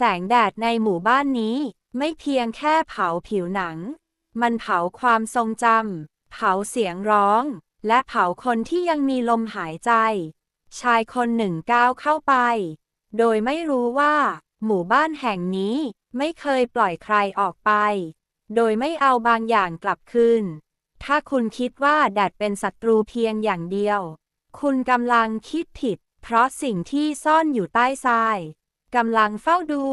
แสงแดดในหมู่บ้านนี้ ไม่เพียงแค่เผาผิวหนัง มันเผาความทรงจำ เผาเสียงร้อง และเผาคนที่ยังมีลมหายใจ ชายคนหนึ่งก้าวเข้าไป โดยไม่รู้ว่า หมู่บ้านแห่งนี้ไม่เคยปล่อยใครออกไป โดยไม่เอาบางอย่างกลับคืน ถ้าคุณคิดว่าแดดเป็นศัตรูเพียงอย่างเดียว คุณกำลังคิดผิด เพราะสิ่งที่ซ่อนอยู่ใต้ทราย กำลังเฝ้าดู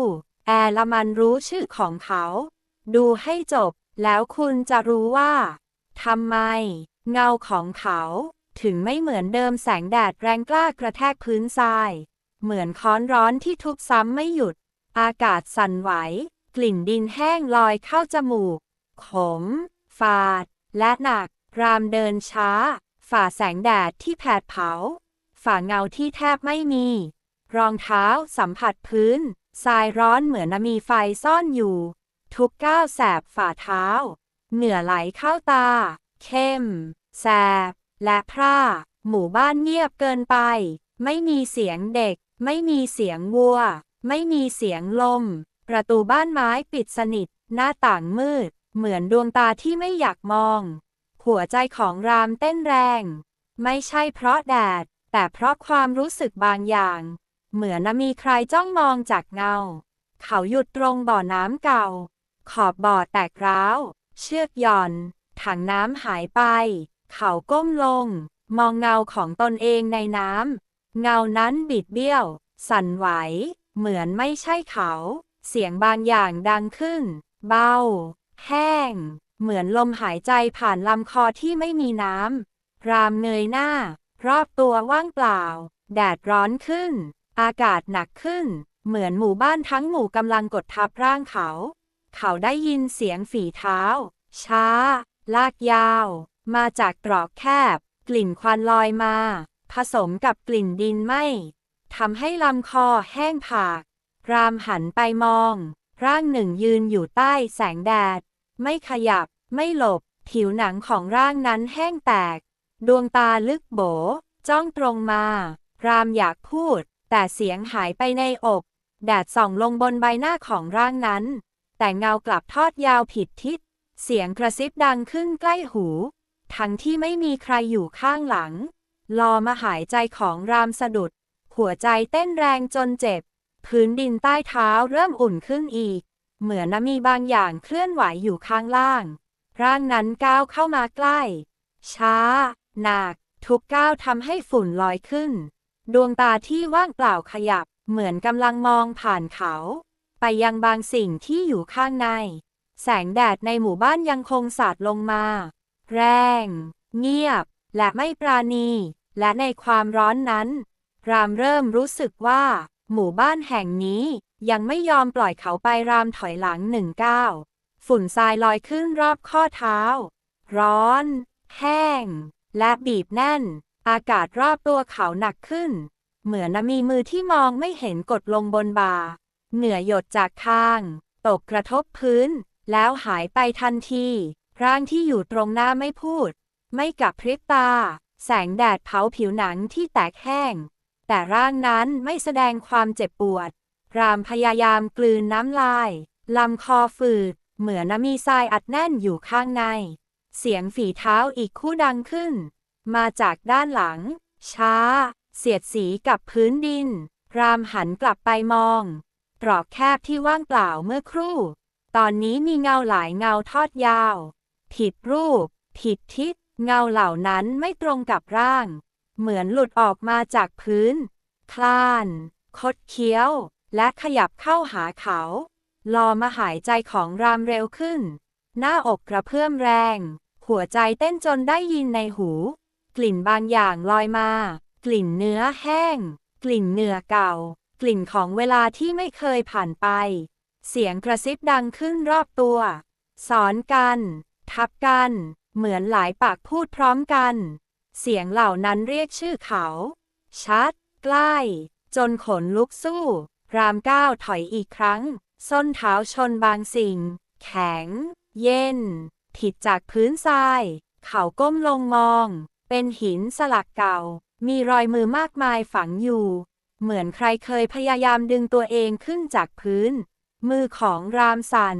แอร์ลมันรู้ชื่อของเขา ดูให้จบ แล้วคุณจะรู้ว่าทำไม เงาของเขา ถึงไม่เหมือนเดิมแสงแดดแรงกล้ากระแทกพื้นทราย เหมือนค้อนร้อนที่ทุบซ้ำไม่หยุด อากาศสั่นไหว กลิ่นดินแห้งลอยเข้าจมูก ขม ฝาด และหนัก รามเดินช้า ฝ่าแสงแดดที่แผดเผา ฝ่าเงาที่แทบไม่มี รองเท้าสัมผัสพื้น ทรายร้อนเหมือนมีไฟซ่อนอยู่ ทุกก้าวแสบฝ่าเท้า เหงื่อไหลเข้าตา เข้ม แสบ และพร่า หมู่บ้านเงียบเกินไป ไม่มีเสียงเด็ก ไม่มีเสียงวัว ไม่มีเสียงลม ประตูบ้านไม้ปิดสนิท หน้าต่างมืด เหมือนดวงตาที่ไม่อยากมอง หัวใจของรามเต้นแรง ไม่ใช่เพราะแดด แต่เพราะความรู้สึกบางอย่าง เหมือนมีใครจ้องมองจากเงา เขาหยุดตรงบ่อน้ำเก่า ขอบบ่อแตกร้าว เชือกหย่อน ถังน้ำหายไป เขาก้มลง มองเงาของตนเองในน้ำ เงานั้นบิดเบี้ยว สั่นไหว เหมือนไม่ใช่เขา เสียงบางอย่างดังขึ้น เบา แห้ง เหมือนลมหายใจผ่านลำคอที่ไม่มีน้ำ รามเงยหน้า รอบตัวว่างเปล่า แดดร้อนขึ้น อากาศหนักขึ้น เหมือนหมู่บ้านทั้งหมู่กำลังกดทับร่างเขา เขาได้ยินเสียงฝีเท้า ช้า ลากยาว มาจากตรอกแคบ กลิ่นควันลอยมา ผสมกับกลิ่นดินไหมทำให้ลำคอแห้งผาก รามหันไปมอง ร่างหนึ่งยืนอยู่ใต้แสงแดด ไม่ขยับ ไม่หลบ ผิวหนังของร่างนั้นแห้งแตก ดวงตาลึกโบ จ้องตรงมา รามอยากพูด แต่เสียงหายไปในอก แดดส่องลงบนใบหน้าของร่างนั้น แต่เงากลับทอดยาวผิดทิศ เสียงกระซิบดังขึ้นใกล้หู ทั้งที่ไม่มีใครอยู่ข้างหลังรอมาหายใจของรามสะดุด หัวใจเต้นแรงจนเจ็บ พื้นดินใต้เท้าเริ่มอุ่นขึ้นอีก เหมือนมีบางอย่างเคลื่อนไหวอยู่ข้างล่าง ร่างนั้นก้าวเข้ามาใกล้ ช้า หนัก ทุกก้าวทำให้ฝุ่นลอยขึ้น ดวงตาที่ว่างเปล่าขยับ เหมือนกำลังมองผ่านเขา ไปยังบางสิ่งที่อยู่ข้างใน แสงแดดในหมู่บ้านยังคงสาดลงมา แรง เงียบ และไม่ปราณี และในความร้อนนั้น รามเริ่มรู้สึกว่า หมู่บ้านแห่งนี้ยังไม่ยอมปล่อยเขาไปรามถอยหลังหนึ่งก้าวฝุ่นทรายลอยขึ้นรอบข้อเท้า ร้อน แห้ง และบีบแน่น อากาศรอบตัวเขาหนักขึ้น เหมือนมีมือที่มองไม่เห็นกดลงบนบ่า เหงื่อยหยดจากคาง ตกกระทบพื้น แล้วหายไปทันที ร่างที่อยู่ตรงหน้าไม่พูด ไม่กับพริบตา แสงแดดเผาผิวหนังที่แตกแห้ง แต่ร่างนั้นไม่แสดงความเจ็บปวด รามพยายามกลืนน้ำลาย ลำคอฝืด เหมือนมีทรายอัดแน่นอยู่ข้างใน เสียงฝีเท้าอีกคู่ดังขึ้น มาจากด้านหลัง ช้า เสียดสีกับพื้นดิน รามหันกลับไปมอง ตรอกแคบที่ว่างเปล่าเมื่อครู่ ตอนนี้มีเงาหลายเงาทอดยาว ผิดรูป ผิดทิศ เงาเหล่านั้นไม่ตรงกับร่าง เหมือนหลุดออกมาจากพื้น คลาน คดเคี้ยว และขยับเข้าหาเขา รอมาหายใจของรามเร็วขึ้น หน้าอกกระเพื่อมแรง หัวใจเต้นจนได้ยินในหู กลิ่นบางอย่างลอยมา กลิ่นเนื้อแห้ง กลิ่นเหงื่อเก่า กลิ่นของเวลาที่ไม่เคยผ่านไป เสียงกระซิบดังขึ้นรอบตัว สอนกัน ทับกัน เหมือนหลายปากพูดพร้อมกัน เสียงเหล่านั้นเรียกชื่อเขา ชัด ใกล้ จนขนลุกสู้ รามก้าวถอยอีกครั้ง ส้นเท้าชนบางสิ่ง แข็ง เย็น ผิดจากพื้นทราย เขาก้มลงมอง เป็นหินสลักเก่า มีรอยมือมากมายฝังอยู่ เหมือนใครเคยพยายามดึงตัวเองขึ้นจากพื้น มือของรามสัน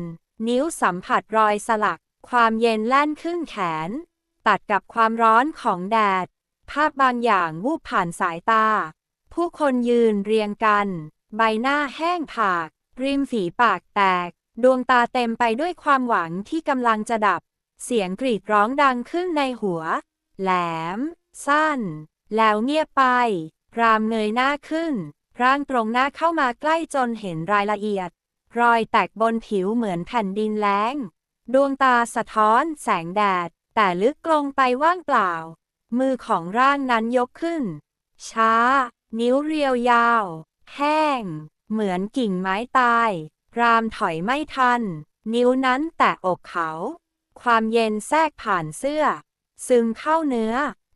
นิ้วสัมผัสรอยสลัก ความเย็นแล่นขึ้นแขน ตัดกับความร้อนของแดด ภาพบางอย่างวูบผ่านสายตา ผู้คนยืนเรียงกัน ใบหน้าแห้งผาก ริมฝีปากแตก ดวงตาเต็มไปด้วยความหวังที่กำลังจะดับ เสียงกรีดร้องดังขึ้นในหัว แหลม สั้น แล้วเงียบไป รามเงยหน้าขึ้น ร่างตรงหน้าเข้ามาใกล้จนเห็นรายละเอียด รอยแตกบนผิวเหมือนแผ่นดินแล้ง ดวงตาสะท้อนแสงแดด แต่ลึกลงไปว่างเปล่า มือของร่างนั้นยกขึ้น ช้า นิ้วเรียวยาว แห้ง เหมือนกิ่งไม้ตาย รามถอยไม่ทัน นิ้วนั้นแตะอกเขา ความเย็นแทรกผ่านเสื้อ ซึมเข้าเนื้อ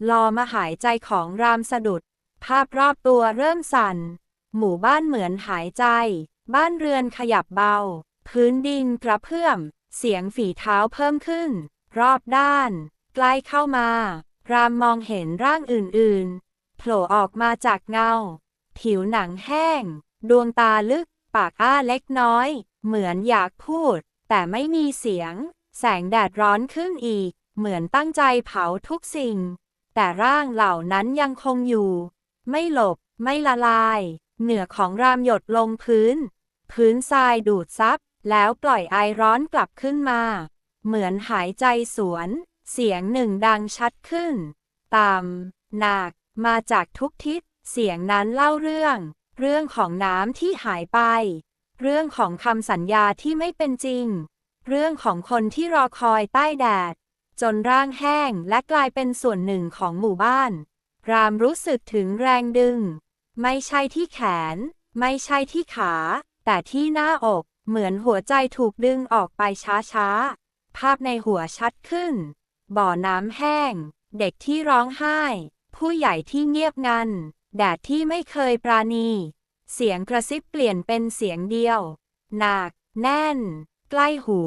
รอมาหายใจของรามสะดุด ภาพรอบตัวเริ่มสั่น หมู่บ้านเหมือนหายใจ บ้านเรือนขยับเบา พื้นดินกระเพื่อม เสียงฝีเท้าเพิ่มขึ้น รอบด้าน ใกล้เข้ามา รามมองเห็นร่างอื่นๆ โผล่ออกมาจากเงา ผิวหนังแห้ง ดวงตาลึก ปากอ้าเล็กน้อย เหมือนอยากพูด แต่ไม่มีเสียง แสงแดดร้อนขึ้นอีก เหมือนตั้งใจเผาทุกสิ่ง แต่ร่างเหล่านั้นยังคงอยู่ ไม่หลบ ไม่ละลาย เหนือของรามหยดลงพื้น พื้นทรายดูดซับ แล้วปล่อยไอร้อนกลับขึ้นมา เหมือนหายใจสวน เสียงหนึ่งดังชัดขึ้นต่ำหนัก มาจากทุกทิศ เสียงนั้นเล่าเรื่อง เรื่องของน้ำที่หายไป เรื่องของคำสัญญาที่ไม่เป็นจริง เรื่องของคนที่รอคอยใต้แดด จนร่างแห้งและกลายเป็นส่วนหนึ่งของหมู่บ้าน รามรู้สึกถึงแรงดึง ไม่ใช่ที่แขน ไม่ใช่ที่ขา แต่ที่หน้าอกเหมือนหัวใจถูกดึงออกไปช้าๆ ภาพในหัวชัดขึ้น บ่อน้ำแห้ง เด็กที่ร้องไห้ ผู้ใหญ่ที่เงียบงัน แดดที่ไม่เคยปราณี เสียงกระซิบเปลี่ยนเป็นเสียงเดียว หนัก แน่น ใกล้หู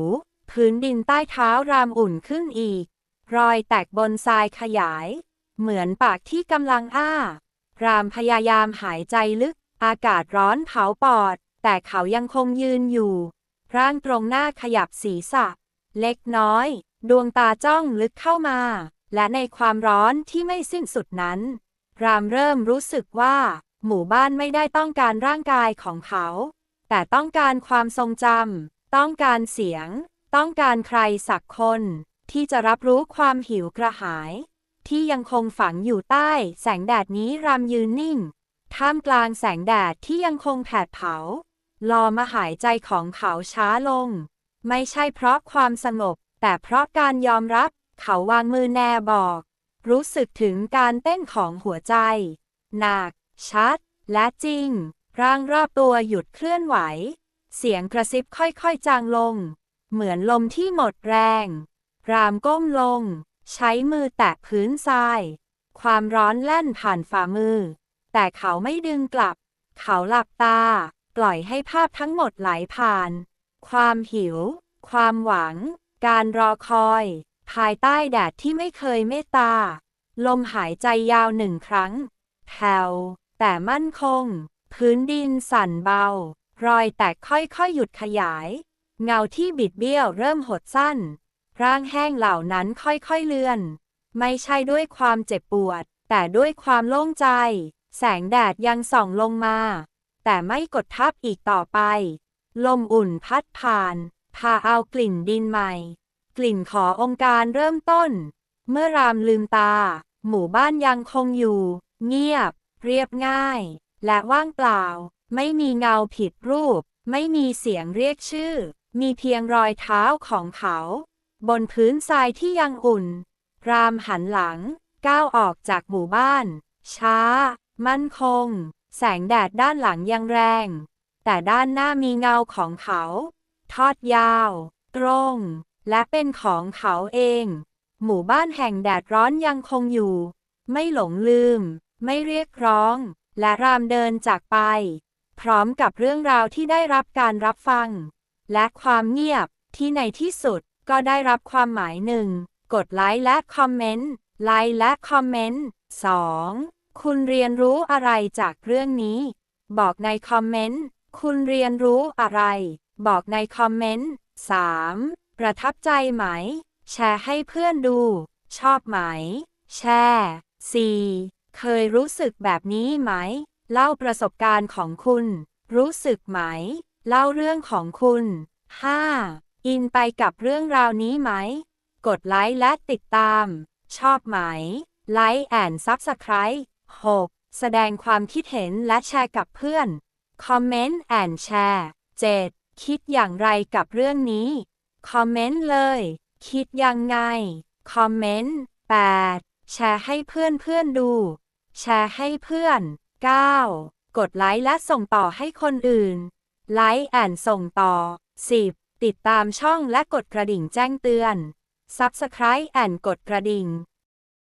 พื้นดินใต้เท้ารามอุ่นขึ้นอีก รอยแตกบนทรายขยาย เหมือนปากที่กำลังอ้า รามพยายามหายใจลึก อากาศร้อนเผาปอด แต่เขายังคงยืนอยู่ ร่างตรงหน้าขยับศีรษะ เล็กน้อย ดวงตาจ้องลึกเข้ามา และในความร้อนที่ไม่สิ้นสุดนั้น รามเริ่มรู้สึกว่า หมู่บ้านไม่ได้ต้องการร่างกายของเขา แต่ต้องการความทรงจำต้องการเสียง ต้องการใครสักคนที่จะรับรู้ความหิวกระหาย ที่ยังคงฝังอยู่ใต้แสงแดดนี้รามยืนนิ่ง ท่ามกลางแสงแดดที่ยังคงแผดเผารอมาหายใจของเขาช้าลง ไม่ใช่เพราะความสงบ แต่เพราะการยอมรับ เขาวางมือแนบอก รู้สึกถึงการเต้นของหัวใจ หนัก ชัด และจริง ร่างรอบตัวหยุดเคลื่อนไหว เสียงกระซิบค่อยๆจางลง เหมือนลมที่หมดแรง รามก้มลง ใช้มือแตะพื้นทราย ความร้อนแล่นผ่านฝ่ามือ แต่เขาไม่ดึงกลับ เขาหลับตา ปล่อยให้ภาพทั้งหมดไหลผ่าน ความหิว ความหวัง การรอคอย ภายใต้แดดที่ไม่เคยเมตตา ลมหายใจยาวหนึ่งครั้งแผ่วแต่มั่นคง พื้นดินสั่นเบา รอยแตกค่อยๆหยุดขยาย เงาที่บิดเบี้ยวเริ่มหดสั้น ร่างแห้งเหล่านั้นค่อยๆเลือน ไม่ใช่ด้วยความเจ็บปวด แต่ด้วยความโล่งใจ แสงแดดยังส่องลงมา แต่ไม่กดทับอีกต่อไป ลมอุ่นพัดผ่าน พาเอากลิ่นดินใหม่ กลิ่นขอองค์การเริ่มต้น เมื่อรามลืมตา หมู่บ้านยังคงอยู่ เงียบ เรียบง่าย และว่างเปล่า ไม่มีเงาผิดรูป ไม่มีเสียงเรียกชื่อ มีเพียงรอยเท้าของเขา บนพื้นทรายที่ยังอุ่น รามหันหลัง ก้าวออกจากหมู่บ้าน ช้า มั่นคง แสงแดดด้านหลังยังแรง แต่ด้านหน้ามีเงาของเขา ทอดยาว ตรง และเป็นของเขาเอง หมู่บ้านแห่งแดดร้อนยังคงอยู่ ไม่หลงลืม ไม่เรียกร้อง และรามเดินจากไป พร้อมกับเรื่องราวที่ได้รับการรับฟัง และความเงียบที่ในที่สุดก็ได้รับความหมายหนึ่งกดไลค์และคอมเมนต์ ไลค์และคอมเมนต์ 2. คุณเรียนรู้อะไรจากเรื่องนี้ บอกในคอมเมนต์ คุณเรียนรู้อะไร บอกในคอมเมนต์ 3. ประทับใจไหม แชร์ให้เพื่อนดู ชอบไหม แชร์ 4. เคยรู้สึกแบบนี้ไหม เล่าประสบการณ์ของคุณ รู้สึกไหม เล่าเรื่องของคุณ 5. อินไปกับเรื่องราวนี้ไหม กดไลค์และติดตาม ชอบไหม ไลค์แอนซับสไคร b ์ 6. แสดงความคิดเห็นและแชร์กับเพื่อน คอมเมนต์แอนแชร์ 7. คิดอย่างไรกับเรื่องนี้ คอมเมนต์เลย คิดยังไง คอมเมนต์ 8. แชร์ให้เพื่อนเพื่อนดู แชร์ให้เพื่อน 9. กดไลค์และส่งต่อให้คนอื่น ไลค์แอนส่งต่อ 10. ติดตามช่องและกดกระดิ่งแจ้งเตือน Subscribe แอนกดกระดิ่ง